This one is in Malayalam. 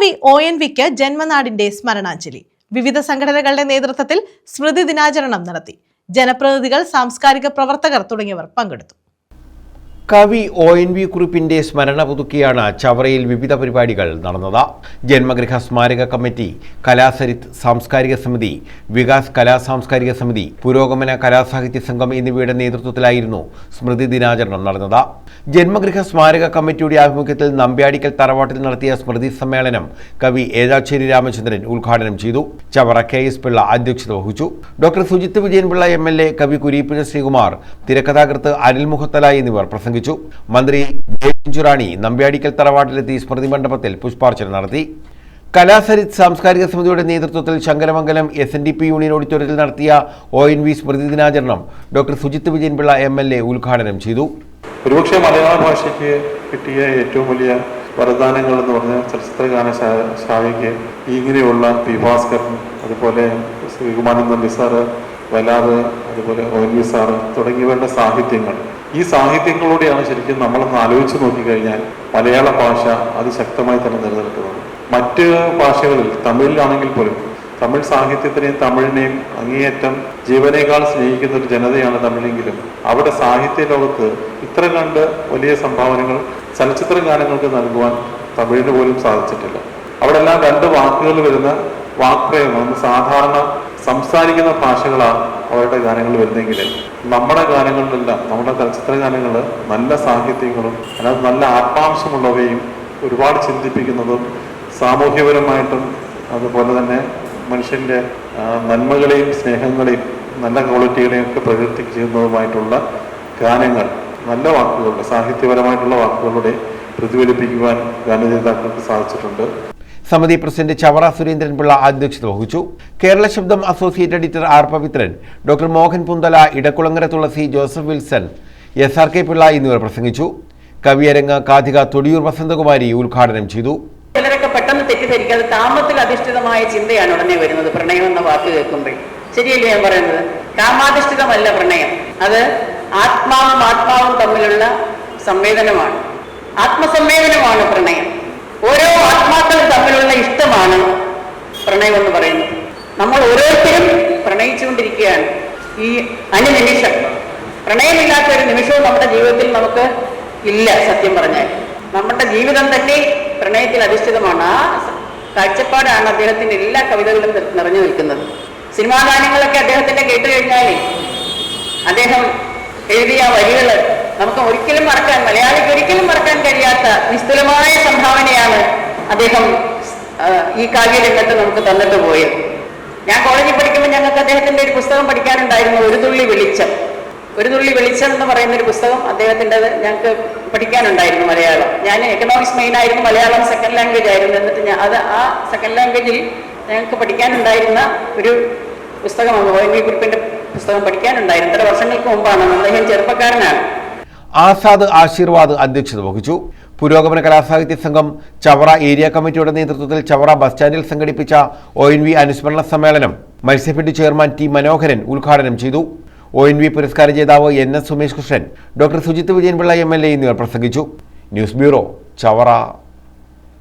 മഹാകവി ഒ എൻ വിക്ക് ജന്മനാടിന്റെ സ്മരണാഞ്ജലി. വിവിധ സംഘടനകളുടെ നേതൃത്വത്തിൽ സ്മൃതി ദിനാചരണം നടത്തി. ജനപ്രതിനിധികൾ സാംസ്കാരിക പ്രവർത്തകർ തുടങ്ങിയവർ പങ്കെടുത്തു. കവി ഒ എൻ വി കുറിപ്പിന്റെ സ്മരണ പുതുക്കിയാണ് ചവറയിൽ വിവിധ പരിപാടികൾ നടന്നത്. ജന്മഗൃഹ സ്മാരക കമ്മിറ്റി കലാസരിത് സാംസ്കാരിക സമിതി വികാസ് കലാ സാംസ്കാരിക സമിതി പുരോഗമന കലാസാഹിത്യ സംഘം എന്നിവയുടെ നേതൃത്വത്തിലായിരുന്നു സ്മൃതി ദിനാചരണം നടന്നത്. ജന്മഗൃഹ സ്മാരക കമ്മിറ്റിയുടെ ആഭിമുഖ്യത്തിൽ നമ്പ്യാടിക്കൽ തറവാട്ടിൽ നടത്തിയ സ്മൃതി സമ്മേളനം കവി ഏതാച്ചേരി രാമചന്ദ്രൻ ഉദ്ഘാടനം ചെയ്തു. ചവറ കെ എസ് പിള്ള അധ്യക്ഷത വഹിച്ചു. Doctor Sujith Vijayanpillai M L A കവി കുരീപ്പുഴ ശ്രീകുമാർ തിരക്കഥാകൃത്ത് അനിൽ മുഹത്തല എന്നിവർ പ്രസംഗിച്ചു. മന്ത്രി ജയചുറാണി നമ്പ്യാടിക്കൽ തറവാട്ടിലെത്തി സ്മൃതി മണ്ഡപത്തിൽ പുഷ്പാർച്ചന നടത്തി. കലാസരിത് സാംസ്കാരിക സമിതിയുടെ നേതൃത്വത്തിൽ Sankaramangalam S N D P union ഓഡിറ്റോറിയത്തിൽ നടത്തിയ ഒ എൻ വി സ്മൃതി ദിനാചരണം doctor Sujith Vijayanpillai M L A ഉദ്ഘാടനം ചെയ്തു. ഒരുപക്ഷെ മലയാള ഭാഷയ്ക്ക് കിട്ടിയ ഏറ്റവും വലിയ വരദാനങ്ങൾ എന്ന് പറഞ്ഞാൽ ചലച്ചിത്രഗാന ശാഖയ്ക്ക് ഇങ്ങനെയുള്ള പി ഭാസ്കരൻ അതുപോലെ ശ്രീകുമാരൻ നമ്പി സാറ് വലാറ് അതുപോലെ ഒ എൻ വി സാറ് തുടങ്ങിയവരുടെ സാഹിത്യങ്ങൾ ഈ സാഹിത്യങ്ങളോടെയാണ് ശരിക്കും നമ്മളൊന്ന് ആലോചിച്ച് നോക്കിക്കഴിഞ്ഞാൽ മലയാള ഭാഷ അതിശക്തമായി തന്നെ നിലനിൽക്കുന്നത്. മറ്റ് ഭാഷകളിൽ തമിഴിലാണെങ്കിൽ പോലും തമിഴ് സാഹിത്യത്തിനെയും തമിഴിനെയും അങ്ങേയറ്റം ജീവനേക്കാൾ സ്നേഹിക്കുന്ന ഒരു ജനതയാണ് തമിഴെങ്കിലും അവിടെ സാഹിത്യ ലോകത്ത് ഇത്ര കണ്ട് വലിയ സംഭാവനകൾ ചലച്ചിത്ര ഗാനങ്ങൾക്ക് നൽകുവാൻ തമിഴിന് പോലും സാധിച്ചിട്ടില്ല. അവിടെ എല്ലാം രണ്ട് വാക്കുകൾ വരുന്ന വാക്പ്രയോഗം സാധാരണ സംസാരിക്കുന്ന ഭാഷകളാണ് അവരുടെ ഗാനങ്ങൾ വരുന്നെങ്കിൽ നമ്മുടെ ഗാനങ്ങളിലല്ല നമ്മുടെ ചലച്ചിത്ര ഗാനങ്ങൾ നല്ല സാഹിത്യങ്ങളും അല്ലാതെ നല്ല ആത്മാംശമുള്ളവയും ഒരുപാട് ചിന്തിപ്പിക്കുന്നതും സാമൂഹ്യപരമായിട്ടും അതുപോലെ തന്നെ മനുഷ്യന്റെ നന്മകളെയും സ്നേഹങ്ങളെയും നല്ല ക്വാളിറ്റികളെയും ഒക്കെ പ്രകീർത്തിക്കുന്നതുമായിട്ടുള്ള ഗാനങ്ങൾ നല്ല വാക്കുകളുടെ സാഹിത്യപരമായിട്ടുള്ള വാക്കുകളുടെ പ്രതിഫലിപ്പിക്കുവാൻ ഗാനരചയിതാക്കൾക്ക് സാധിച്ചിട്ടുണ്ട്. സമിതി പ്രസിഡന്റ് ചവറ സുരേന്ദ്രൻപിള്ള അധ്യക്ഷത വഹിച്ചു. Kerala Sabdam associate editor R Pavithran doctor Mohan Punthala Edakkulangara Thulasi Joseph Wilson S R K Pillai എന്നിവർ പ്രസംഗിച്ചു. കവിയരങ്ങ് കാഥിക തൊടിയൂർ വസന്തകുമാരി ഉദ്ഘാടനം ചെയ്തു. ചിലരൊക്കെ പെട്ടെന്ന് തെറ്റിദ്ധരിക്കാതെ കാമത്തിൽ അധിഷ്ഠിതമായ ചിന്തയാണ് ഉടനെ വരുന്നത്. പ്രണയം എന്ന വാക്ക് കേൾക്കുമ്പോൾ ശരിയല്ലേ ഞാൻ പറയുന്നത്? കാമാധിഷ്ഠിതമല്ല പ്രണയം. അത് ആത്മാവും ആത്മാവും തമ്മിലുള്ള സംവേദനമാണ്. ആത്മസംവേദനമാണ് പ്രണയം ഓരോ ആത്മാക്കളും തമ്മിലുള്ള ഇഷ്ടമാണ് പ്രണയം എന്ന് പറയുന്നത് നമ്മൾ ഓരോരുത്തരും പ്രണയിച്ചുകൊണ്ടിരിക്കുകയാണ്. ഈ അനുനിമിഷം പ്രണയമില്ലാത്ത ഒരു നിമിഷവും നമ്മുടെ ജീവിതത്തിൽ നമുക്ക് ഇല്ല സത്യം പറഞ്ഞാൽ. നമ്മുടെ ജീവിതം തന്നെ പ്രണയത്തിൽ അധിഷ്ഠിതമാണ്. ആ കാഴ്ചപ്പാടാണ് അദ്ദേഹത്തിന്റെ എല്ലാ കവിതകളും നിറഞ്ഞു നിൽക്കുന്നത്. സിനിമാ ഗാനങ്ങളൊക്കെ അദ്ദേഹത്തിന്റെ കേട്ട് കഴിഞ്ഞാൽ അദ്ദേഹം എഴുതിയ വരികൾ നമുക്ക് ഒരിക്കലും മറക്കാൻ മലയാളിക്ക് ഒരിക്കലും മറക്കാൻ കഴിയാത്ത നിസ്തുലമായ സംഭാവനയാണ് അദ്ദേഹം ഈ കാവ്യരംഗത്ത് നമുക്ക് തന്നിട്ട് പോയത്. ഞാൻ കോളേജിൽ പഠിക്കുമ്പോൾ ഞങ്ങൾക്ക് അദ്ദേഹത്തിന്റെ ഒരു പുസ്തകം പഠിക്കാനുണ്ടായിരുന്നു ഒരു തുള്ളി വെളിച്ചം. ഒരു തുള്ളി വെളിച്ചം എന്ന് പറയുന്ന ഒരു പുസ്തകം അദ്ദേഹത്തിന്റെ ഞങ്ങൾക്ക് പഠിക്കാനുണ്ടായിരുന്നു മലയാളം. ഞാൻ എക്കണോമിക്സ് മെയിൻ ആയിരുന്നു മലയാളം സെക്കൻഡ് ലാംഗ്വേജ് ആയിരുന്നു. എന്നിട്ട് ഞാൻ അത് ആ സെക്കൻഡ് ലാംഗ്വേജിൽ ഞങ്ങൾക്ക് പഠിക്കാനുണ്ടായിരുന്ന ഒരു പുസ്തകമാണ് ഒ എൻ വി കുറിപ്പിന്റെ പുസ്തകം പഠിക്കാനുണ്ടായിരുന്നു. ഇത്ര വർഷങ്ങൾക്ക് മുമ്പാണ്. അദ്ദേഹം ചെറുപ്പക്കാരനാണ്. ആസാദ് ആശീർവാദ് അധ്യക്ഷത വഹിച്ചു. പുരോഗമന കലാസാഹിത്യ സംഘം ചവറ ഏരിയ കമ്മിറ്റിയുടെ നേതൃത്വത്തിൽ ചവറ ബസ് സ്റ്റാൻഡിൽ സംഘടിപ്പിച്ച ഒ എൻ വി അനുസ്മരണ സമ്മേളനം മത്സ്യഫെഡ് ചെയർമാൻ ടി മനോഹരൻ ഉദ്ഘാടനം ചെയ്തു. ഒ എൻ വി പുരസ്കാര ജേതാവ് N S Sumesh Krishnan doctor Sujith Vijayanpillai M L A എന്നിവർ പ്രസംഗിച്ചു. News bureau Chavara.